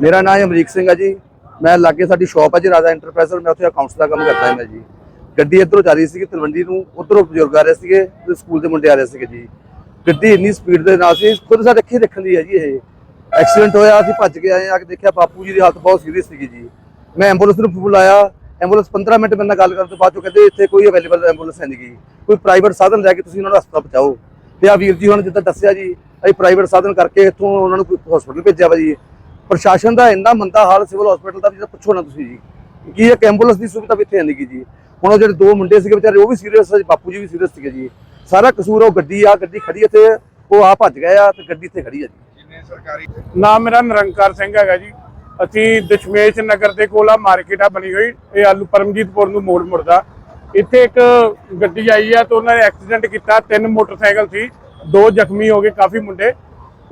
ਮੇਰਾ ਨਾਮ ਅਮਰੀਕ ਸਿੰਘ ਹੈ ਜੀ। ਮੈਂ ਲਾਗੇ ਸਾਡੀ ਸ਼ਾਪ ਹੈ ਜੀ, ਰਾਜਾ ਇੰਟਰਪ੍ਰਾਈਜ਼ਰ ਮੈਂ ਉੱਥੇ ਅਕਾਊਂਟਸ ਦਾ ਕੰਮ ਕਰਦਾ ਹਾਂ ਮੈਂ ਜੀ। ਗੱਡੀ ਇੱਧਰੋਂ ਜਾ ਰਹੀ ਸੀ ਤਲਵੰਡੀ ਨੂੰ, ਉਧਰੋਂ ਬਜ਼ੁਰਗ ਆ ਰਹੇ ਸੀਗੇ ਤੇ ਸਕੂਲ ਦੇ ਮੁੰਡੇ ਆ ਰਹੇ ਸੀਗੇ ਜੀ। ਗੱਡੀ ਇੰਨੀ ਸਪੀਡ ਦੇ ਨਾਲ ਸੀ, ਖੁਦ ਸਾਡੇ ਅੱਖੀ ਦੇਖਣ ਦੀ ਹੈ ਜੀ ਇਹ। ਐਕਸੀਡੈਂਟ ਹੋਇਆ, ਅਸੀਂ ਭੱਜ ਕੇ ਆਏ ਆ, ਕੇ ਦੇਖਿਆ ਬਾਪੂ ਜੀ ਦੀ ਹਾਲਤ ਬਹੁਤ ਸੀਰੀਅਸ ਸੀਗੀ ਜੀ। ਮੈਂ ਐਂਬੂਲੈਂਸ ਨੂੰ ਬੁਲਾਇਆ ਐਂਬੂਲੈਂਸ 15 ਮਿੰਟ ਮੇਰੇ ਨਾਲ ਗੱਲ ਕਰਨ ਤੋਂ ਬਾਅਦ ਚੋਂ ਕਹਿੰਦੇ, ਇੱਥੇ ਕੋਈ ਅਵੇਲੇਬਲ ਐਂਬੂਲੈਂਸ ਹੈ ਨਹੀਂ ਕੋਈ ਪ੍ਰਾਈਵੇਟ ਸਾਧਨ ਲੈ ਕੇ ਤੁਸੀਂ ਉਹਨਾਂ ਨੂੰ ਹਸਪਤਾਲ ਪਹੁੰਚਾਓ। ਤੇ ਆ ਵੀਰ ਜੀ ਹੁਣ ਜਿੱਦਾਂ ਦੱਸਿਆ ਜੀ, ਅਸੀਂ ਪ੍ਰਾਈਵੇਟ ਸਾਧਨ ਕਰਕੇ ਇੱਥੋਂ ਉਹਨਾਂ ਨੂੰ ਹਸਪਤਾਲ ਭੇਜਿਆ ਵਾ ਜੀ। ਪ੍ਰਸ਼ਾਸਨ ਦਾ ਇੰਨਾ ਮੰਦਾ ਹਾਲ ਸਿਵਲ ਹਸਪੀਟਲ ਦਾ ਵੀ ਜਿਹੜਾ ਪੁੱਛੋ ਨਾ ਤੁਸੀਂ ਜੀ। ਕੀ ਇੱਕ ਐਂਬੂਲੈਂਸ ਦੀ ਸੁਵਿਧਾ ਵੀ ਇੱਥੇ ਨਹੀਂ ਗੀ ਜੀ। ਹੁਣ ਉਹ ਜਿਹੜੇ ਦੋ ਮੁੰਡੇ ਸੀਗੇ ਵਿਚਾਰੇ ਉਹ ਵੀ ਸੀਰੀਅਸ ਸੀ ਬਾਪੂ ਜੀ ਵੀ ਸੀਰੀਅਸ ਸੀਗੇ ਜੀ। ਸਾਰਾ ਕਸੂਰ ਉਹ ਗੱਡੀ ਆ ਗੱਡੀ ਖੜੀ ਇੱਥੇ ਉਹ ਆ ਭੱਜ ਗਏ ਆ ਤੇ ਗੱਡੀ ਇੱਥੇ ਖੜੀ ਆ ਜੀ। ਨਾਮ ਮੇਰਾ ਨਿਰੰਕਾਰ ਸਿੰਘ ਹੈਗਾ ਜੀ। ਅਸੀਂ ਦਸ਼ਮੇਸ਼ ਨਗਰ ਦੇ ਕੋਲ ਆ ਮਾਰਕੀਟ ਆ ਬਣੀ ਹੋਈ। ਇਹ ਆਲੂ ਪਰਮਜੀਤਪੁਰ ਨੂੰ ਮੋੜ ਮੁੜਦਾ। ਇੱਥੇ ਇੱਕ ਗੱਡੀ ਆਈ ਆ ਤੇ ਉਹਨਾਂ ਨੇ ਐਕਸੀਡੈਂਟ ਕੀਤਾ। ਤਿੰਨ ਮੋਟਰਸਾਈਕਲ ਸੀ ਦੋ ਜ਼ਖਮੀ ਹੋ ਗਏ ਕਾਫੀ ਮੁੰਡੇ।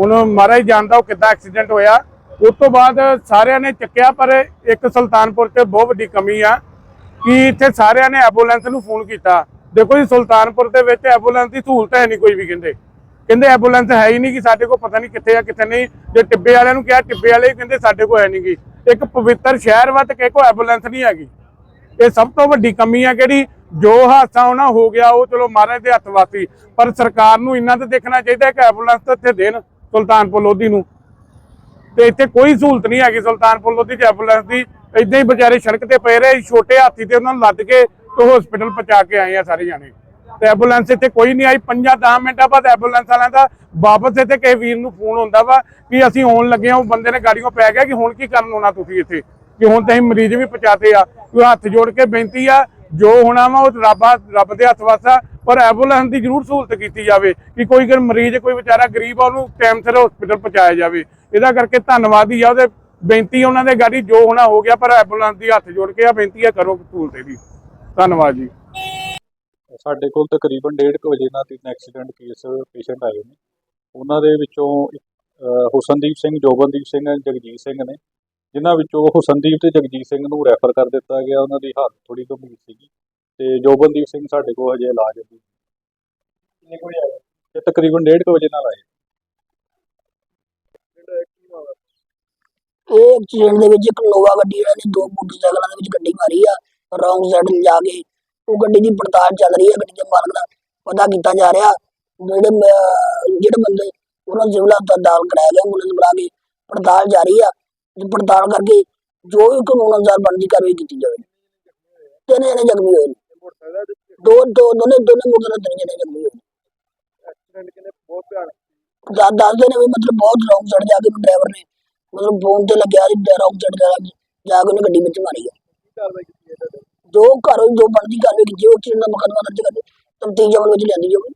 ਹੁਣ ਮਹਾਰਾਜ ਜਾਣਦਾ ਉਹ ਕਿੱਦਾਂ ਐਕਸੀਡੈਂਟ ਹੋਇਆ। ਉਸ ਤੋਂ ਬਾਅਦ ਸਾਰਿਆਂ ਨੇ ਚੱਕਿਆ, ਪਰ ਇੱਕ ਸੁਲਤਾਨਪੁਰ 'ਚ ਬਹੁਤ ਵੱਡੀ ਕਮੀ ਆ ਕਿ ਇੱਥੇ ਸਾਰਿਆਂ ਨੇ ਐਂਬੂਲੈਂਸ ਨੂੰ ਫੋਨ ਕੀਤਾ। ਦੇਖੋ ਜੀ, ਸੁਲਤਾਨਪੁਰ ਦੇ ਵਿੱਚ ਐਂਬੂਲੈਂਸ ਦੀ ਸਹੂਲਤ ਹੈ ਨਹੀਂ ਕੋਈ ਵੀ, ਕਹਿੰਦੇ। ਕਹਿੰਦੇ ਐਂਬੂਲੈਂਸ ਹੈ ਹੀ ਨਹੀਂ ਕਿ ਸਾਡੇ ਕੋਲ ਪਤਾ ਨਹੀਂ ਕਿੱਥੇ ਆ, ਕਿੱਥੇ ਨਹੀਂ। ਜੇ ਟਿੱਬੇ ਵਾਲਿਆਂ ਨੂੰ ਕਿਹਾ, ਟਿੱਬੇ ਵਾਲੇ ਕਹਿੰਦੇ ਸਾਡੇ ਕੋਲ ਹੈ ਨਹੀਂ ਗੀ। ਇੱਕ ਪਵਿੱਤਰ ਸ਼ਹਿਰ ਵਾ ਤੇ ਕਿਸੇ ਕੋਲ ਐਂਬੂਲੈਂਸ ਨਹੀਂ ਹੈਗੀ। ਇਹ ਸਭ ਤੋਂ ਵੱਡੀ ਕਮੀ ਆ ਕਿਹੜੀ ਜੋ ਹਾਦਸਾ ਉਹਨਾਂ ਹੋ ਗਿਆ, ਉਹ ਚਲੋ ਮਹਾਰਾਜ ਦੇ ਹੱਥ ਵਾਸੀ ਪਰ ਸਰਕਾਰ ਨੂੰ ਇੰਨਾ ਤਾਂ ਦੇਖਣਾ ਚਾਹੀਦਾ ਕਿ ਐਂਬੂਲੈਂਸ ਤਾਂ ਇੱਥੇ ਦੇਣ, ਸੁਲਤਾਨਪੁਰ ਲੋਧੀ ਨੂੰ। ਤੇ ਇੱਥੇ ਕੋਈ ਸਹੂਲਤ ਨਹੀਂ ਹੈਗੀ ਸੁਲਤਾਨਪੁਰ ਲੋਧੀ ਚ ਐਂਬੂਲੈਂਸ ਦੀ। ਇਦਾਂ ਹੀ ਵਿਚਾਰੇ ਸੜਕ ਤੇ ਪਏ ਰਹੇ, ਛੋਟੇ ਹਾਥੀ ਤੇ ਉਹਨਾਂ ਨੂੰ ਲੱਦ ਕੇ ਤੇ ਹਸਪੀਟਲ ਪਹੁੰਚਾ ਕੇ ਆਏ ਆ ਸਾਰੇ ਜਾਣੇ। ਤੇ ਐਂਬੂਲੈਂਸ ਇੱਥੇ ਕੋਈ ਨਹੀਂ ਆਈ 5-10 ਮਿੰਟਾਂ ਬਾਅਦ ਐਂਬੂਲੈਂਸ ਵਾਲਿਆਂ ਦਾ ਵਾਪਸ ਇੱਥੇ ਕਿਸੇ ਵੀਰ ਨੂੰ ਫੋਨ ਹੁੰਦਾ ਵਾ ਕਿ ਅਸੀਂ ਆਉਣ ਲੱਗੇ ਆ ਉਹ ਬੰਦੇ ਨੇ ਗਾੜੀਆਂ ਪੈ ਗਿਆ ਕਿ ਹੁਣ ਕੀ ਕਰਨ ਆਉਣਾ ਤੁਸੀਂ ਇੱਥੇ? ਕਿ ਹੁਣ ਤੁਸੀਂ ਮਰੀਜ਼ ਵੀ ਪਹੁੰਚਾਤੇ ਆ, ਕੋਈ ਹੱਥ ਜੋੜ ਕੇ ਬੇਨਤੀ ਆ, ਜੋ ਹੋਣਾ ਵਾ ਉਹ ਰੱਬ ਆ- ਰੱਬ ਦੇ ਹੱਥ ਵਾਸਾ ਪਰ ਐਂਬੂਲੈਂਸ ਦੀ ਜ਼ਰੂਰ ਸਹੂਲਤ ਕੀਤੀ ਜਾਵੇ ਕਿ ਕੋਈ ਅਗਰ ਮਰੀਜ਼, ਕੋਈ ਵਿਚਾਰਾ ਗਰੀਬ ਆ, ਉਹਨੂੰ ਟਾਈਮ ਸਿਰ ਹਸਪੀਟਲ ਪਹੁੰਚਾਇਆ ਜਾਵੇ। ਇਹਦਾ ਕਰਕੇ ਧੰਨਵਾਦੀ ਆ, ਉਹਦੇ ਬੇਨਤੀ ਉਹਨਾਂ ਦੇ ਗਾੜੀ ਜੋ ਹੋਣਾ ਹੋ ਗਿਆ, ਪਰ ਐਂਬੂਲੈਂਸ ਦੀ ਹੱਥ ਜੋੜ ਕੇ ਆ, ਬੇਨਤੀ ਆ ਕਰੋ ਸਹੂਲਤ ਇਹਦੀ ਧੰਨਵਾਦ ਜੀ। ਸਾਡੇ ਕੋਲ ਤਕਰੀਬਨ 1:30 ਵਜੇ ਨਾਲ ਤਿੰਨ ਐਕਸੀਡੈਂਟ ਕੇਸ ਪੇਸ਼ੈਂਟ ਆਏ ਨੇ। ਉਹਨਾਂ ਦੇ ਵਿੱਚੋਂ ਹੁਸਨਦੀਪ ਸਿੰਘ, ਜੋਬਨਦੀਪ ਸਿੰਘ, ਜਗਜੀਤ ਸਿੰਘ ਨੇ। ਜਿਨ੍ਹਾਂ ਵਿੱਚੋਂ ਹੁਸਨਦੀਪ ਤੇ ਜਗਜੀਤ ਸਿੰਘ ਨੂੰ ਰੈਫਰ ਕਰ ਦਿੱਤਾ ਗਿਆ। ਉਹਨਾਂ ਦੀ ਹਾਲਤ ਥੋੜੀ ਗੰਭੀਰ ਸੀਗੀ। ਤੇ ਜੋਬਨਦੀਪ ਸਿੰਘ ਸਾਡੇ ਕੋਲ ਹਜੇ ਇਲਾਜ ਹੈ ਕਿੰਨੇ ਕੋਈ ਆਏ ਤਕਰੀਬਨ 1:30 ਵਜੇ ਨਾਲ ਆਏ। ਐਕਸੀਡੈਂਟ ਦੇ ਵਿੱਚ ਇੱਕ ਨੋਵਾ ਗੱਡੀ ਇਹਨਾਂ ਨੇ ਦੋ ਮੋਟਰਸਾਈਕਲਾਂ ਦੇ ਵਿੱਚ ਗੱਡੀ ਮਾਰੀ ਆ ਰੌਂਗ ਸਾਈਡ ਜਾ ਕੇ। ਉਹ ਗੱਡੀ ਦੀ ਪੜਤਾਲ ਚੱਲ ਰਹੀ ਹੈ ਗੱਡੀ ਦੇ ਮਾਲਕ ਦਾ ਪਤਾ ਕੀਤਾ ਜਾ ਰਿਹਾ। ਜਿਹੜੇ ਜਿਹੜੇ ਬੰਦੇ ਉਹਨਾਂ ਸਿਵਲ ਹਸਪਤਾਲ ਦਾਖਲ ਕਰਾਇਆ ਗਿਆ ਐਂਬੂਲੈਂਸ ਬੁਲਾ ਕੇ ਪੜਤਾਲ ਜਾਰੀ ਆ। ਪੜਤਾਲ ਕਰਕੇ ਜੋ ਵੀ ਕਾਨੂੰਨ ਅਨੁਸਾਰ ਬਣਦੀ ਕਾਰਵਾਈ ਕੀਤੀ ਜਾਵੇ। ਤਿੰਨ ਜਣੇ ਜ਼ਖਮੀ ਹੋਏ ਨੇ। ਦੋ ਦੋ ਦੋਨੇ ਦੋਨੇ ਮੋਟਰਸਾਈਕਲ ਤਿੰਨ ਜਣੇ ਜ਼ਖਮੀ ਹੋਏ ਨੇ। ਦੱਸ ਦੱਸਦੇ ਨੇ ਵੀ ਮਤਲਬ ਬਹੁਤ ਰੌਂਗ ਸਾਈਡ ਜਾ ਕੇ ਡਰਾਈਵਰ ਨੇ ਮਤਲਬ ਫੋਨ ਤੇ ਲੱਗਿਆ ਸੀ ਰੌਂਗ ਸਾਈਡ ਜਾ ਕੇ ਜਾ ਕੇ ਉਹਨੇ ਗੱਡੀ ਵਿੱਚ ਮਾਰੀ ਆ। ਜੋ ਘਰੋਂ ਜੋ ਬਣਦੀ ਕਾਰਵਾਈ ਕੀਤੀ ਉਹ ਚੀਜ਼ ਦਾ ਮੁਕੱਦਮਾ ਦਰਜ ਕਰਕੇ ਤਫਤੀਸ਼ ਅਮਲ ਵਿੱਚ ਲਿਆਂਦੀ ਜਾਊਗੀ।